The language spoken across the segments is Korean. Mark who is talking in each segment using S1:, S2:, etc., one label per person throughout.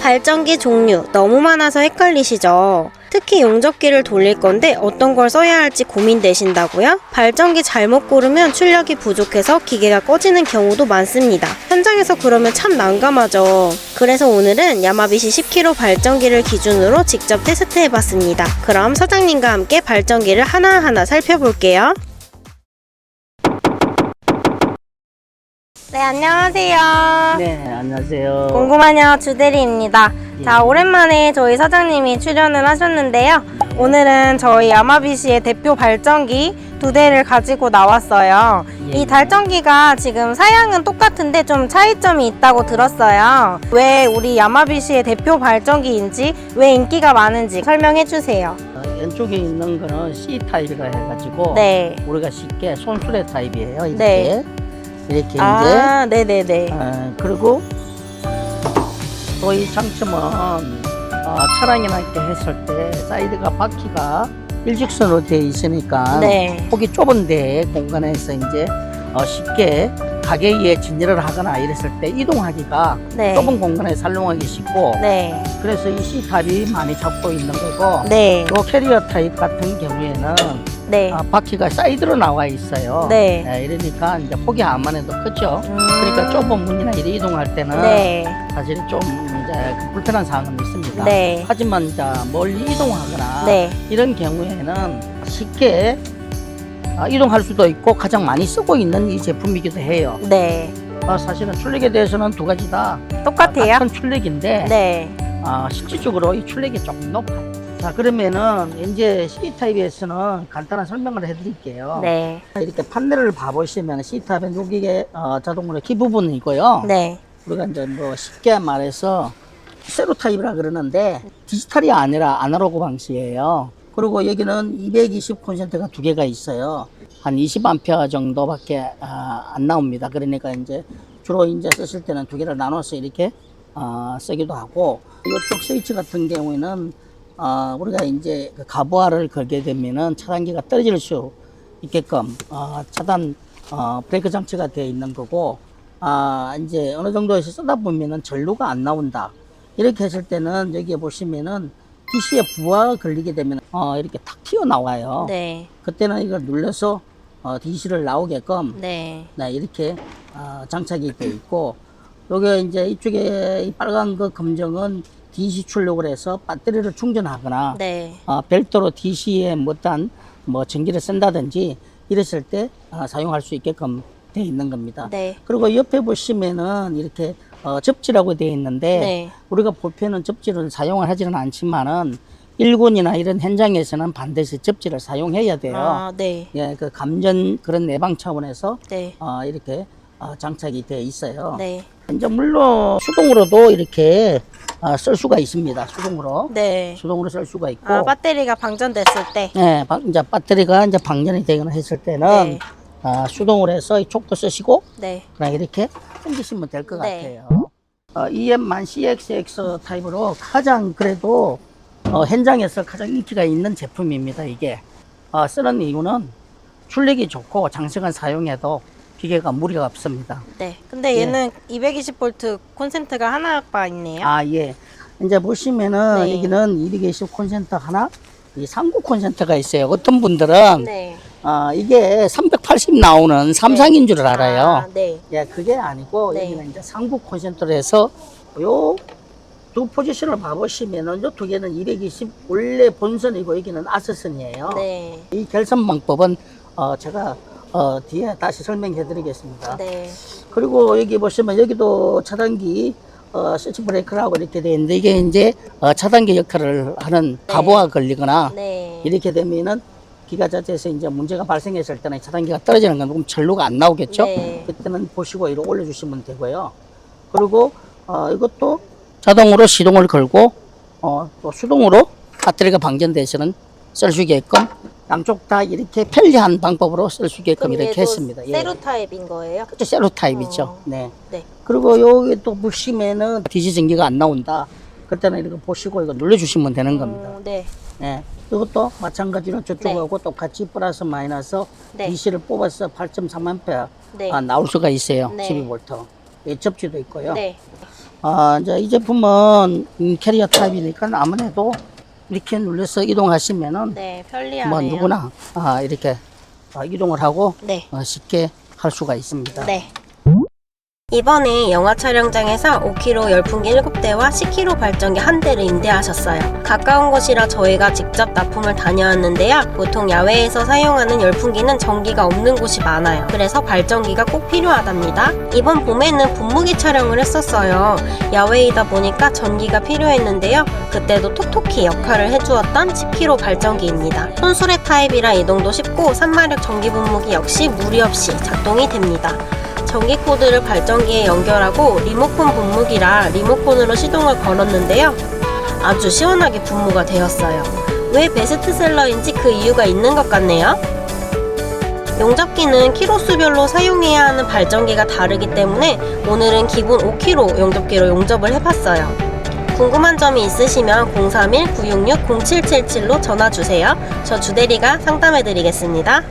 S1: 발전기 종류 너무 많아서 헷갈리시죠? 특히 용접기를 돌릴 건데 어떤 걸 써야 할지 고민되신다고요? 발전기 잘못 고르면 출력이 부족해서 기계가 꺼지는 경우도 많습니다. 현장에서 그러면 참 난감하죠. 그래서 오늘은 야마비시 10kg 발전기를 기준으로 직접 테스트 해봤습니다. 그럼 사장님과 함께 발전기를 하나하나 살펴볼게요. 네, 안녕하세요.
S2: 네, 안녕하세요.
S1: 궁금하냐 주대리입니다.
S2: 예.
S1: 자, 오랜만에 저희 사장님이 출연을 하셨는데요. 오늘은 저희 야마비시의 대표 발전기 두 대를 가지고 나왔어요.
S2: 예.
S1: 이 발전기가 지금 사양은 똑같은데 좀 차이점이 있다고 들었어요. 왜 우리 야마비시의 대표 발전기인지, 왜 인기가 많은지 설명해 주세요.
S2: 어, 왼쪽에 있는 거는 C 타입이라 해가지고
S1: 네.
S2: 우리가 쉽게 손수레 타입이에요. 이렇게
S1: 네.
S2: 이렇게
S1: 아, 네네네.
S2: 이제 어, 그리고 또 이 장점은 어, 차량이나 이렇게 했을 때 사이드가 바퀴가 일직선으로 되어 있으니까
S1: 네.
S2: 폭이 좁은데 공간에서 이제 어, 쉽게 가게 위에 진열을 하거나 이랬을 때 이동하기가
S1: 네.
S2: 좁은 공간에 사용하기 쉽고
S1: 네.
S2: 그래서 이 C 타입이 많이 잡고 있는 거고
S1: 네.
S2: 요 캐리어 타입 같은 경우에는
S1: 네.
S2: 아, 바퀴가 사이드로 나와 있어요.
S1: 네.
S2: 예, 이러니까 이제 폭이 안만 해도 크죠.
S1: 음.
S2: 그러니까 좁은 문이나 이래 이동할 때는
S1: 네.
S2: 사실 좀 이제 그 불편한 상황은 있습니다.
S1: 네.
S2: 하지만 이제 멀리 이동하거나
S1: 네.
S2: 이런 경우에는 쉽게 아, 이동할 수도 있고 가장 많이 쓰고 있는 이 제품이기도 해요.
S1: 네.
S2: 아, 사실은 출력에 대해서는 두 가지 다
S1: 똑같아요?
S2: 같은 출력인데
S1: 네.
S2: 아, 실질적으로 이 출력이 조금 높아요. 자, 그러면은 이제 C타입에서는 간단한 설명을 해드릴게요.
S1: 네.
S2: 이렇게 판넬을 봐보시면 C타입은 여기에 어, 자동으로 키 부분이고요.
S1: 네.
S2: 우리가 이제 뭐 쉽게 말해서 세로 타입이라 그러는데 디지털이 아니라 아날로그 방식이에요. 그리고 여기는 220 콘센트가 두 개가 있어요. 한 20A 정도밖에 아, 안 나옵니다. 그러니까 이제 주로 이제 쓰실 때는 두 개를 나눠서 이렇게 어, 쓰기도 하고 이쪽 스위치 같은 경우에는 어, 우리가 이제 그 가부하를 걸게 되면은 차단기가 떨어질 수 있게끔 어, 차단 어, 브레이크 장치가 되어 있는 거고 아 이제 어느 정도에서 쓰다 보면은 전류가 안 나온다 이렇게 했을 때는 여기에 보시면은 DC에 부하가 걸리게 되면 어 이렇게 탁 튀어 나와요.
S1: 네.
S2: 그때는 이걸 눌러서 어, DC를 나오게끔
S1: 네.
S2: 네, 이렇게 어, 장착이 되어 있고 요게 이제 이쪽에 이 빨간 그 검정은 DC 출력을 해서 배터리를 충전하거나
S1: 네.
S2: 어, 별도로 DC에 못한 뭐 전기를 쓴다든지 이랬을 때 어, 사용할 수 있게끔 되어 있는 겁니다.
S1: 네.
S2: 그리고 옆에 보시면은 이렇게 어, 접지라고 되어 있는데
S1: 네.
S2: 우리가 보편은 접지를 사용을 하지는 않지만은 일군이나 이런 현장에서는 반드시 접지를 사용해야 돼요.
S1: 아, 네.
S2: 예, 그 감전 그런 예방 차원에서
S1: 네.
S2: 어, 이렇게 어, 장착이 되어 있어요.
S1: 네.
S2: 이제 물론 수동으로도 이렇게 어, 쓸 수가 있습니다. 수동으로
S1: 네.
S2: 수동으로 쓸 수가 있고.
S1: 아, 배터리가 방전됐을 때.
S2: 네, 방- 이제 배터리가 이제 방전이 되거나 했을 때는
S1: 네.
S2: 아, 수동으로 해서 이쪽도 쓰시고
S1: 네.
S2: 그냥 이렇게 당기시면 될 것
S1: 네.
S2: 같아요. 어, EM만 CXX 타입으로 가장 그래도 어, 현장에서 가장 인기가 있는 제품입니다. 이게 어, 쓰는 이유는 출력이 좋고 장시간 사용해도 기계가 무리가 없습니다.
S1: 네. 근데
S2: 예.
S1: 얘는 220V 콘센트가 하나가 있네요.
S2: 아 예. 이제 보시면은
S1: 네.
S2: 여기는 220 콘센트 하나, 이 상구 콘센트가 있어요. 어떤 분들은
S1: 네.
S2: 아 이게 380 나오는 삼상인 줄 알아요.
S1: 아, 네.
S2: 예, 그게 아니고
S1: 네.
S2: 여기는 이제 상구 콘센트로 해서 요 두 포지션을 봐보시면은 요 두 개는 220 원래 본선이고 여기는 아스선이에요.
S1: 네.
S2: 이 결선 방법은 어 제가 어 뒤에 다시 설명해 드리겠습니다.
S1: 네.
S2: 그리고 여기 보시면 여기도 차단기 어 스위치 브레이크라고 이렇게 돼 있는데 이게 이제 어 차단기 역할을 하는
S1: 네.
S2: 가부가 걸리거나
S1: 네.
S2: 이렇게 되면은 기가 자체에서 이제 문제가 발생했을 때는 차단기가 떨어지는 건 그럼 전류가 안 나오겠죠?
S1: 네.
S2: 그때는 보시고 이렇게 올려주시면 되고요. 그리고 어, 이것도 자동으로 시동을 걸고 어, 또 수동으로 배터리가 방전돼서는 쓸 수 있게끔 양쪽 다 이렇게 편리한 방법으로 쓸 수 있게끔 이렇게 했습니다. 예.
S1: 세로 타입인 거예요?
S2: 그렇죠. 세로 타입이죠.
S1: 어.
S2: 네.
S1: 네.
S2: 그리고 여기 또 보시면은 DC 전기가 안 나온다. 그때는 이렇게 보시고 이거 눌러주시면 되는 겁니다.
S1: 음, 네.
S2: 네. 이것도 마찬가지로 저쪽하고
S1: 네.
S2: 똑같이 플러스 마이너스
S1: 네.
S2: DC를 뽑아서 8.3A
S1: 네.
S2: 아, 나올 수가 있어요.
S1: 네.
S2: 12V. 예, 접지도 있고요.
S1: 네.
S2: 아, 이제 이 제품은 음, 캐리어 타입이니까 아무래도 이렇게 눌러서 이동하시면은
S1: 네, 편리하네요.
S2: 뭐 누구나 아, 이렇게 아, 이동을 하고
S1: 네.
S2: 어, 쉽게 할 수가 있습니다.
S1: 네. 이번에 영화 촬영장에서 5kg 열풍기 7대와 10kg 발전기 한 대를 임대하셨어요. 가까운 곳이라 저희가 직접 납품을 다녀왔는데요. 보통 야외에서 사용하는 열풍기는 전기가 없는 곳이 많아요. 그래서 발전기가 꼭 필요하답니다. 이번 봄에는 분무기 촬영을 했었어요. 야외이다 보니까 전기가 필요했는데요. 그때도 톡톡히 역할을 해주었던 10kg 발전기입니다. 손수레 타입이라 이동도 쉽고 3마력 전기 분무기 역시 무리 없이 작동이 됩니다. 전기 코드를 발전기에 연결하고 리모컨 분무기라 리모컨으로 시동을 걸었는데요. 아주 시원하게 분무가 되었어요. 왜 베스트셀러인지 그 이유가 있는 것 같네요. 용접기는 키로수별로 사용해야 하는 발전기가 다르기 때문에 오늘은 기본 5kg 용접기로 용접을 해봤어요. 궁금한 점이 있으시면 031-966-0777로 전화주세요. 저 주대리가 상담해드리겠습니다.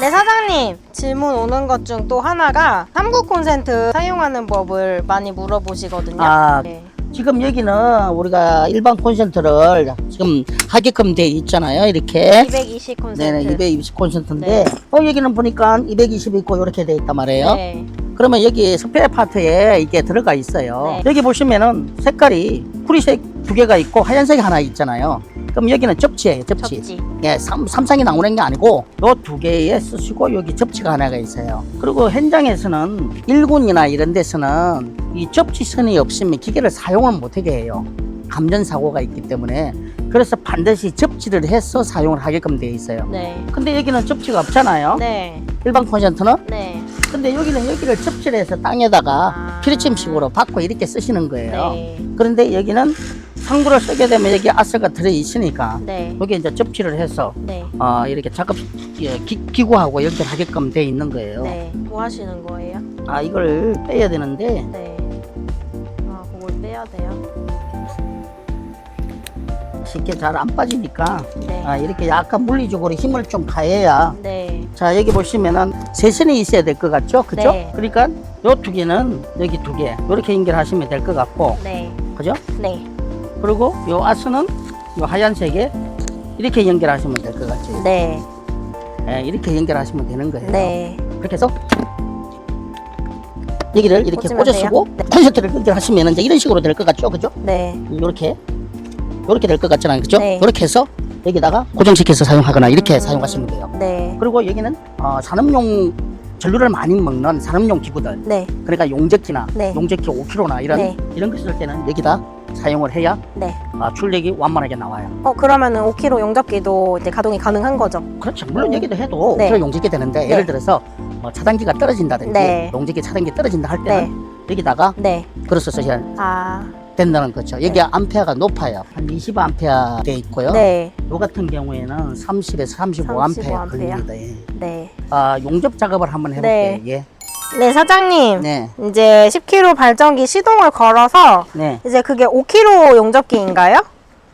S1: 네 사장님 질문 오는 것 중 또 하나가 삼구 콘센트 사용하는 법을 많이 물어보시거든요.
S2: 아,
S1: 네.
S2: 지금 여기는 우리가 일반 콘센트를 지금 하게끔 돼 있잖아요. 이렇게.
S1: 220 콘센트.
S2: 네네, 220 콘센트인데,
S1: 네.
S2: 어, 여기는 보니까 220 있고 이렇게 돼 있단 말이에요.
S1: 네.
S2: 그러면 여기 스페어 파트에 이게 들어가 있어요.
S1: 네.
S2: 여기 보시면은 색깔이 pu리색 두 개가 있고 하얀색이 하나 있잖아요. 그럼 여기는 접지예요, 접지.
S1: 접지.
S2: 예, 삼, 삼상이 나오는 게 아니고 요 두 개에 쓰시고 여기 접지가 하나가 있어요. 그리고 현장에서는 일군이나 이런 데서는 이 접지선이 없으면 기계를 사용을 못하게 해요. 감전 사고가 있기 때문에 그래서 반드시 접지를 해서 사용을 하게끔 되어 있어요.
S1: 네.
S2: 근데 여기는 접지가 없잖아요.
S1: 네.
S2: 일반 콘센트는
S1: 네.
S2: 근데 여기는 여기를 접지를 해서 땅에다가
S1: 아.
S2: 피리침식으로 받고 이렇게 쓰시는 거예요.
S1: 네.
S2: 그런데 여기는 상부를 쓰게 되면 여기 아스가 들어 있으니까
S1: 네.
S2: 여기 이제 접지를 해서
S1: 네.
S2: 어, 이렇게 작업 예, 기, 기구하고 연결하게끔 돼 있는 거예요.
S1: 네. 뭐 하시는 거예요?
S2: 아 이걸 빼야 되는데
S1: 네. 아, 그걸 빼야 돼요.
S2: 쉽게 잘 안 빠지니까
S1: 네.
S2: 아, 이렇게 약간 물리적으로 힘을 좀 가해야
S1: 네.
S2: 자 여기 보시면은 세선이 있어야 될 것 같죠, 그죠?
S1: 네.
S2: 그러니까 요 두 개는 여기 두개 이렇게 연결하시면 될 것 같고,
S1: 네.
S2: 그죠?
S1: 네.
S2: 그리고 요 아스는 요 하얀색에 이렇게 연결하시면 될 것 같죠.
S1: 네.
S2: 예, 이렇게 연결하시면 되는 거예요.
S1: 네.
S2: 그렇게 해서 여기를 이렇게
S1: 꽂으면
S2: 꽂아
S1: 돼요?
S2: 쓰고 콘센트를 연결하시면 이제 이런 식으로 될 것 같죠, 그죠?
S1: 네.
S2: 이렇게 이렇게 될 것 같잖아요, 그죠?
S1: 네.
S2: 이렇게 해서 여기다가 고정시켜서 사용하거나 이렇게
S1: 음.
S2: 사용하시면 돼요.
S1: 네.
S2: 그리고 여기는 어, 산업용 전류를 많이 먹는 산업용 기구들,
S1: 네.
S2: 그러니까 용접기나
S1: 네.
S2: 용접기 5kg나 이런
S1: 네.
S2: 이런 거 쓸 때는 여기다 사용을 해야
S1: 네.
S2: 아, 출력이 완만하게 나와요.
S1: 어, 그러면은 5kg 용접기도 이제 가동이 가능한 거죠?
S2: 그렇죠. 물론 여기도 해도
S1: 네.
S2: 5kg 용접기 되는데
S1: 네.
S2: 예를 들어서 뭐 차단기가 떨어진다든지
S1: 네.
S2: 용접기 차단기 떨어진다 할 때는 여기다가
S1: 네.
S2: 그래서 써야
S1: 아,
S2: 된다는 거죠. 여기 암페어가 높아요. 한 20암페어 돼 있고요.
S1: 네.
S2: 요 같은 경우에는 30에서 35암페어
S1: 35
S2: 걸립니다. 예.
S1: 네.
S2: 아, 용접 작업을 한번 해볼게요. 예.
S1: 네, 사장님.
S2: 네.
S1: 이제 10kg 발전기 시동을 걸어서
S2: 네.
S1: 이제 그게 5kg 용접기인가요?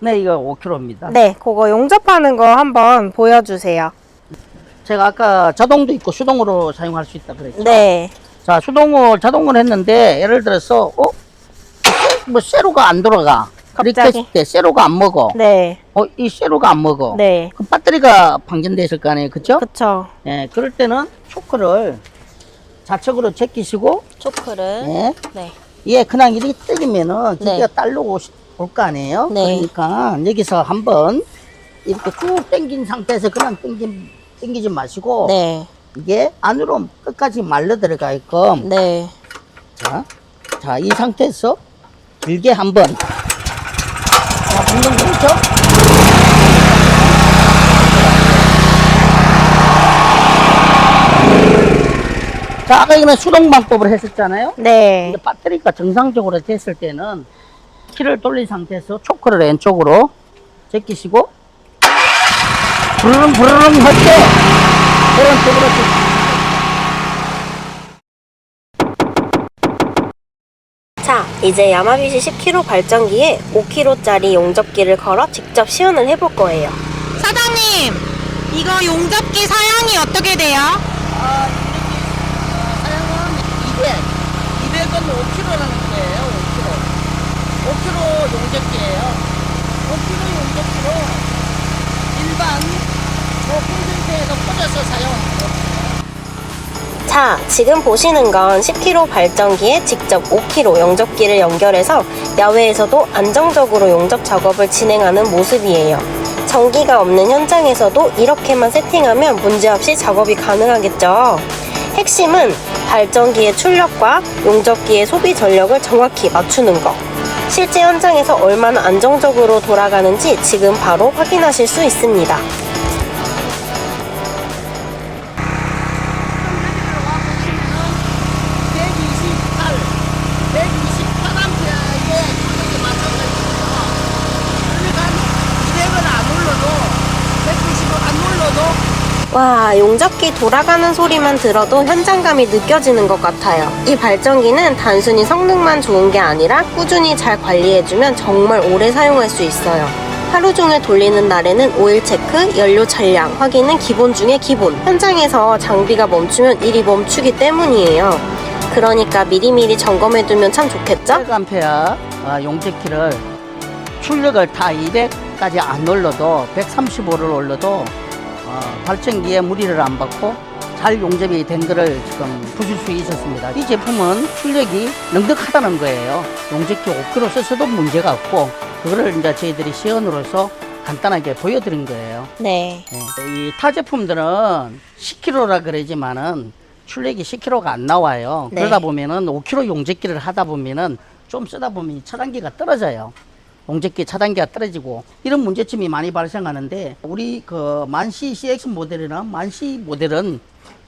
S2: 네, 이거 5kg입니다.
S1: 네, 그거 용접하는 거 한번 보여주세요.
S2: 제가 아까 자동도 있고 수동으로 사용할 수 있다 그랬죠.
S1: 네,
S2: 자, 수동을 자동을 했는데 예를 들어서 어? 뭐 세로가 안 돌아가. 이렇게
S1: 갑자기?
S2: 했을 때 세로가 안 먹어.
S1: 네,
S2: 어, 이 세로가 안 먹어.
S1: 네,
S2: 그럼 배터리가 방전돼 있을 거 아니에요. 그쵸?
S1: 그쵸.
S2: 예, 그럴 때는 초크를 좌측으로 제끼시고,
S1: 초크를.
S2: 예,
S1: 네,
S2: 예, 그냥 이렇게 때리면은
S1: 네.
S2: 기계가 딸로 올 거 아니에요?
S1: 네.
S2: 그러니까 여기서 한번 이렇게 쭉 당긴 상태에서 그냥 당긴, 당기지 마시고,
S1: 네,
S2: 이게 안으로 끝까지 말려 들어가게끔,
S1: 네.
S2: 자, 자, 이 상태에서 길게 한번, 자, 방금 그렇죠? 자, 아까 이거는 수동 방법을 했었잖아요?
S1: 네,
S2: 근데 배터리가 정상적으로 됐을 때는 키를 돌린 상태에서 초크를 왼쪽으로 제끼시고 부르릉 부르릉 할때 오른쪽으로
S1: 자, 이제 야마비시 10kg 발전기에 5kg짜리 용접기를 걸어 직접 시연을 해볼 거예요.
S3: 사장님, 이거 용접기 사양이 어떻게 돼요?
S2: 사용은 200 200은 5kg라는 거예요 5kg 용접기예요. 5kg 용접기로 일반 저콘센트에서 꽂아서 사용하는
S1: 자, 지금 보시는 건 10kg 발전기에 직접 5kg 용접기를 연결해서 야외에서도 안정적으로 용접 작업을 진행하는 모습이에요. 전기가 없는 현장에서도 이렇게만 세팅하면 문제없이 작업이 가능하겠죠. 핵심은 발전기의 출력과 용접기의 소비 전력을 정확히 맞추는 것. 실제 현장에서 얼마나 안정적으로 돌아가는지 지금 바로 확인하실 수 있습니다. 와, 용접기 돌아가는 소리만 들어도 현장감이 느껴지는 것 같아요. 이 발전기는 단순히 성능만 좋은 게 아니라 꾸준히 잘 관리해주면 정말 오래 사용할 수 있어요. 하루 종일 돌리는 날에는 오일 체크, 연료 잔량 확인은 기본 중에 기본. 현장에서 장비가 멈추면 일이 멈추기 때문이에요. 그러니까 미리미리 점검해두면 참 좋겠죠?
S2: 100암페어 어, 용접기를 출력을 다 200까지 안 올려도 135를 올려도 어, 발전기에 무리를 안 받고 잘 용접이 된 거를 지금 보실 수 있었습니다. 이 제품은 출력이 넉넉하다는 거예요. 용접기 5kg 써서도 문제가 없고 그거를 이제 저희들이 시연으로서 간단하게 보여드린 거예요.
S1: 네.
S2: 이타 제품들은 10kg라 그러지만은 출력이 10kg가 안 나와요.
S1: 네.
S2: 그러다 보면은 5kg 용접기를 하다 보면은 좀 쓰다 보면 이 차단기가 떨어져요. 용접기 차단기가 떨어지고 이런 문제점이 많이 발생하는데 우리 그 만시 CX 모델이나 만시 모델은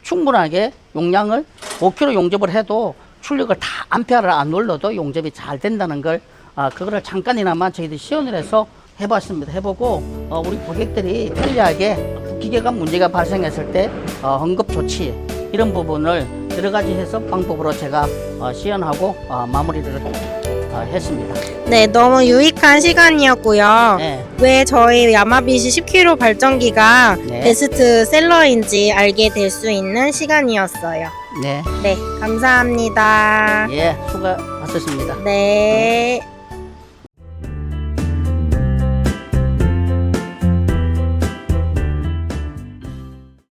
S2: 충분하게 용량을 5kg 용접을 해도 출력을 다 암페어를 안 올려도 용접이 잘 된다는 걸 아, 그거를 잠깐이나마 저희들이 시연을 해서 해봤습니다. 해보고 어, 우리 고객들이 편리하게 기계가 문제가 발생했을 때 어, 응급 조치 이런 부분을 여러 가지 해서 방법으로 제가 어, 시연하고 어, 마무리를 어, 했습니다.
S3: 네, 너무 유익한 시간이었고요.
S2: 네.
S3: 왜 저희 야마비시 10kg 발전기가
S2: 네.
S3: 베스트 셀러인지 알게 될 수 있는 시간이었어요.
S2: 네.
S3: 네, 감사합니다.
S2: 예, 수고하셨습니다.
S3: 네.